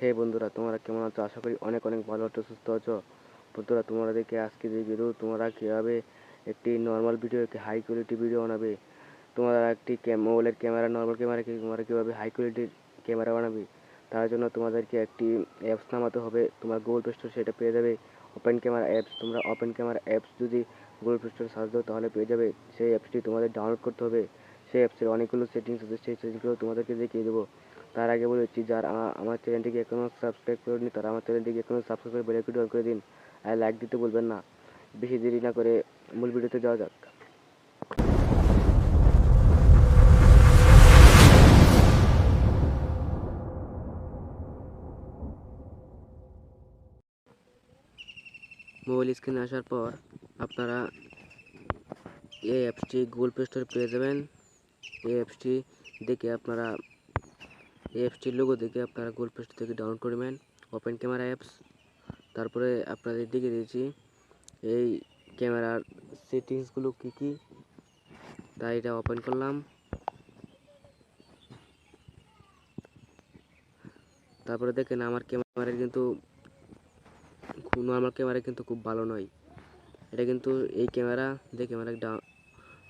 হে বন্ধুরা, তোমরা কেমন আছো? আশা করি অনেক অনেক ভালো আছো, সুস্থ আছো। বন্ধুরা তোমাদেরকে আজকে দেখিয়ে দেবো তোমরা কীভাবে একটি নর্মাল ভিডিও একটি হাই কোয়ালিটি ভিডিও বানাবে? তোমরা একটি মোবাইলের ক্যামেরা নর্মাল ক্যামেরা তোমরা কীভাবে হাই কোয়ালিটির ক্যামেরা বানাবে? তার জন্য তোমাদেরকে একটি অ্যাপস নামাতে হবে। তোমার গুগল প্লে স্টোর সেটা পেয়ে যাবে। ওপেন ক্যামেরা অ্যাপস তোমরা ওপেন ক্যামেরা অ্যাপস যদি গুগল প্লে স্টোরে সার্চ দাও, তাহলে পেয়ে যাবে। সেই অ্যাপসটি তোমাদের ডাউনলোড করতে হবে। সেই অ্যাপসের অনেকগুলো সেটিংস আছে। সেই সেটিংসগুলো তোমাদেরকে দেখিয়ে দেবো। তার আগে বলেছি যারা আমা- আমার চ্যানেলটিকে এখনও সাবস্ক্রাইব করেনি তারা আমার চ্যানেলটিকে এখনও সাবস্ক্রাইব করে বেলাইকনটি অন করে দিন আর লাইক দিতে বলবেন না। বেশি দেরি না করে মূল ভিডিওতে যাওয়া যাক। মোবাইল স্ক্রিনে আসার পর আপনারা এই অ্যাপসটি গুগল প্লে স্টোরে পেয়ে যাবেন। এই অ্যাপসটি দেখে আপনারা অ্যাপসটির লোগো দেখে আপনারা গুগল প্লে থেকে ডাউনলোড করবেন ওপেন ক্যামেরা অ্যাপস তারপরে আপনাদের দিকে দিয়েছি এই ক্যামেরার সেটিংসগুলো কী কী, তাই এটা ওপেন করলাম। তারপরে দেখেন আমার ক্যামেরা কিন্তু নর্মাল ক্যামেরা কিন্তু খুব ভালো নয়। এটা কিন্তু এই ক্যামেরা যে ক্যামেরা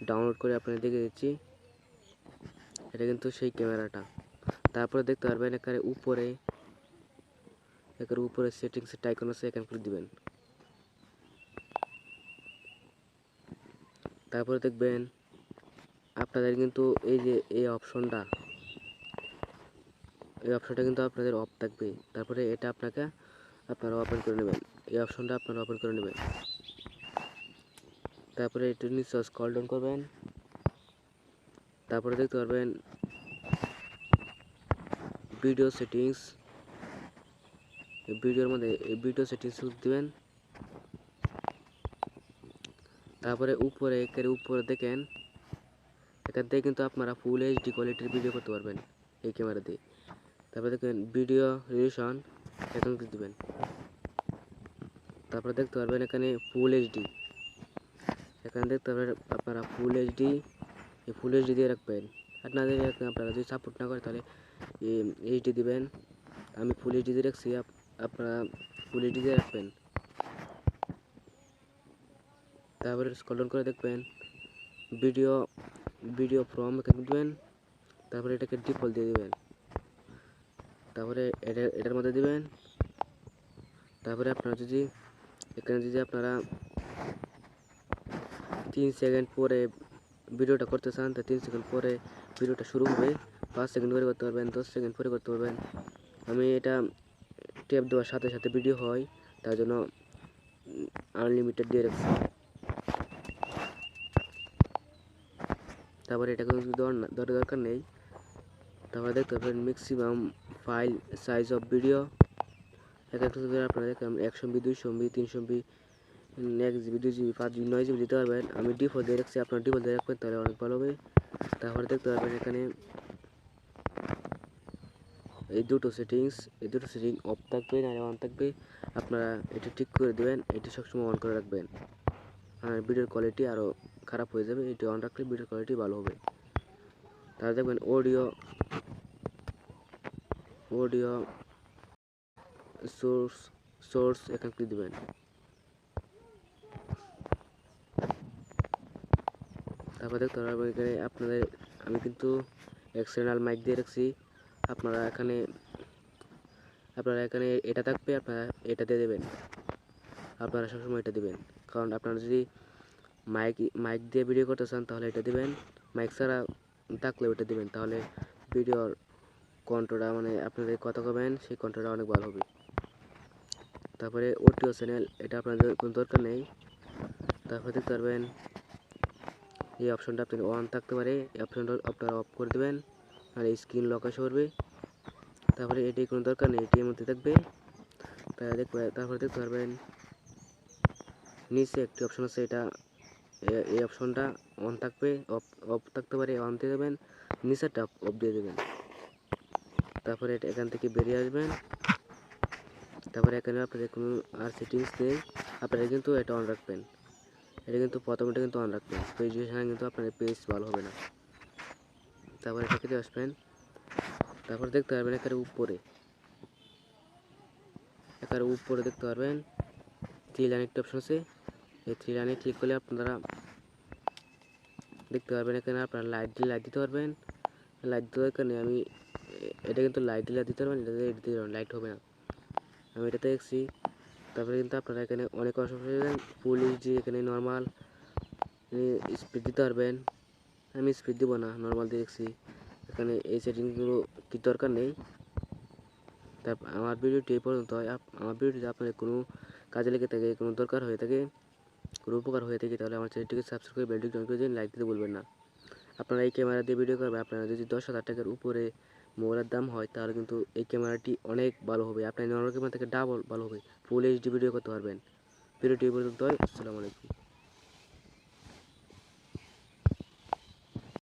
ডাউনলোড করে আপনাদের দেখে দিচ্ছি। এটা কিন্তু সেই ক্যামেরাটা তারপরে দেখতে পারবেন এখানে উপরে। এখানে উপরে সেটিংস টাইকন আছে, এখানে করে দিবেন। তারপরে দেখবেন আপনাদের কিন্তু এই যে এই অপশনটা এই অপশনটা কিন্তু আপনাদের অফ থাকবে। তারপরে এটা আপনাকে আপনারা ওপেন করে নেবেন। এই অপশনটা আপনারা ওপেন করে নেবেন। তারপরে একটু নিচে স্ক্রল ডাউন করবেন। তারপরে দেখতে পারবেন ভিডিও সেটিংস ভিডিওর মধ্যে ভিডিও সেটিংস দিবেন। তারপরে উপরে, একের উপরে দেখেন। এখান থেকে কিন্তু আপনারা ফুল এইচডি কোয়ালিটির ভিডিও করতে পারবেন এই ক্যামেরা দিয়ে। তারপরে দেখবেন ভিডিও রেজলিউশন এখানে দিবেন। তারপরে দেখতে পারবেন এখানে ফুল এইচডি এখানে দেখতে পারবেন আপনারা ফুল এইচডি এই ফুল এইচডি দিয়ে রাখবেন। আপনাদের আপনারা যদি সাপোর্ট না করে তাহলে এইচডি দিবেন। আমি ফুল এইচডি দিয়ে রাখছি, আপ- আপনারা ফুল এইচডি দিয়ে রাখবেন। তারপরে স্ক্রল করে দেখবেন ভিডিও ভিডিও ফ্রম এখানে দিবেন, তারপরে এটাকে ডিফল্ট দিয়ে দিবেন। তারপরে এটা, এটার মধ্যে দিবেন। তারপরে আপনারা যদি, এখানে যদি আপনারা তিন সেকেন্ড পরে ভিডিওটা করতে চান, তো তিন সেকেন্ড পরে ভিডিওটা শুরু হবে। পাঁচ সেকেন্ড পরে করতে পারবেন, দশ সেকেন্ড পরে করতে পারবেন। আমি এটা টেপ দেওয়ার সাথে সাথে ভিডিও হয়, তার জন্য আনলিমিটেড দিয়ে রাখছি। তারপরে এটা কোনো দেওয়ার দরকার নেই। তারপরে দেখতে পাবেন maximum file size of video এক একটা ভিডিও আপনারা দেখলাম একশো এমবি দুইশো বি তিনশো এমবি এক জিবি দুই জিবি পাঁচ জিবি নয় জিবি দিতে পারবেন। আমি ডিফল্ট দিয়ে রাখছি, আপনার ডিফল্ট দিয়ে রাখবেন, তাহলে অনেক ভালো হবে। তারপরে দেখতে পারবেন এখানে এই দুটো সেটিংস এই দুটো সেটিং অফ থাকবে না অন থাকবে। আপনারা এটা ঠিক করে দেবেন, এটি সবসময় অন করে রাখবেন। আর ভিডিওর কোয়ালিটি আরও খারাপ হয়ে যাবে, এটি অন রাখলে ভিডিওর কোয়ালিটি ভালো হবে। তাহলে দেখবেন অডিও অডিও সোর্স সোর্স এখানে ক্লিক দেবেন। তারপর দেখতে পারবেন এখানে আপনাদের, আমি কিন্তু এক্সটার্নাল মাইক দিয়ে রাখছি। আপনারা এখানে আপনারা এখানে এটা থাকবে, আপনারা এটা দিয়ে দেবেন। আপনারা সবসময় এটা দেবেন। কারণ আপনারা যদি মাইক মাইক দিয়ে ভিডিও করতে চান, তাহলে এটা দেবেন। মাইক ছাড়া থাকলে ওটা দিবেন। তাহলে ভিডিওর কন্ট্রোলটা মানে আপনাদের কথা কবেন, সেই কন্ট্রোলটা অনেক ভালো হবে। তারপরে ওটিও চ্যানেল এটা আপনাদের কোনো দরকার নেই। তারপরে দেখতে পারবেন, এই অপশনটা আপনার অন থাকতে পারে। এই অপশনটা আপনারা অফ করে দেবেন। আর এই স্ক্রিন লক আসে করবে। তারপরে এটি কোনো দরকার নেই এটির মধ্যে থাকবে। দেখবে তারপরে দেখতে পারবেন, নিচে একটি অপশন আছে, এটা এই অপশনটা অন থাকবে অফ অফ থাকতে পারে অন দিয়ে দেবেন, নিচেরটা অফ দিয়ে দেবেন। তারপরে এটা এখান থেকে বেরিয়ে আসবেন। তারপরে এখানে আপনাদের কোনো আর সেটিংস নেই, আপনারা কিন্তু এটা অন রাখবেন। এটা কিন্তু প্রথমটা কিন্তু অন রাখবেন পেজ কিন্তু আপনাদের পেজ ভালো হবে না। তারপর এটাকে দিয়ে আসবেন। তারপর দেখতে পারবেন এখানে উপরে। তার উপরে দেখতে পারবেন। থ্রি লাইন একটা অপশন আছে। এই থ্রি লাইনে ক্লিক করলে আপনারা দেখতে পারবেন এখানে আপনারা লাইট দিয়ে লাইট দিতে পারবেন। লাইট দেওয়ার নেই আমি, এটা কিন্তু লাইট দিলে দিতে পারবেন এটা দিয়ে দিতে পারবেন লাইট হবে না। আমি এটাতে দেখছি। তারপরে কিন্তু আপনারা এখানে অনেক অসুবিধা ফুল এইচডি এখানে নর্মাল স্পিড দিতে পারবেন। আমি স্পিড দিব না নর্মাল দেখছি। এখানে এই সেটিংগুলো কি দরকার নেই। তারপর আমার ভিডিওটি এই পর্যন্ত। হয়। আমার ভিডিওটি আপনাদের কোনো কাজে লেগে থাকে, কোনো দরকার হয়ে থাকে, কোনো উপকার হয়ে থাকে, তাহলে আমার চ্যানেলটিকে সাবস্ক্রাইব করে বেলটি জয়েন করে দিন লাইক দিতে বলবেন না। আপনারা এই ক্যামেরা দিয়ে ভিডিও করবেন, আপনারা যদি দশ হাজার টাকার উপরে মোবাইলের দাম হয়, তাহলে কিন্তু এই ক্যামেরাটি অনেক ভালো হবে। আপনার নর্মাল ক্যামেরা থেকে ডাবল ভালো হবে। ফুল এইচডি ভিডিও করতে পারবেন। ভিডিওটি পর্যন্ত হয়। আসসালামু আলাইকুম।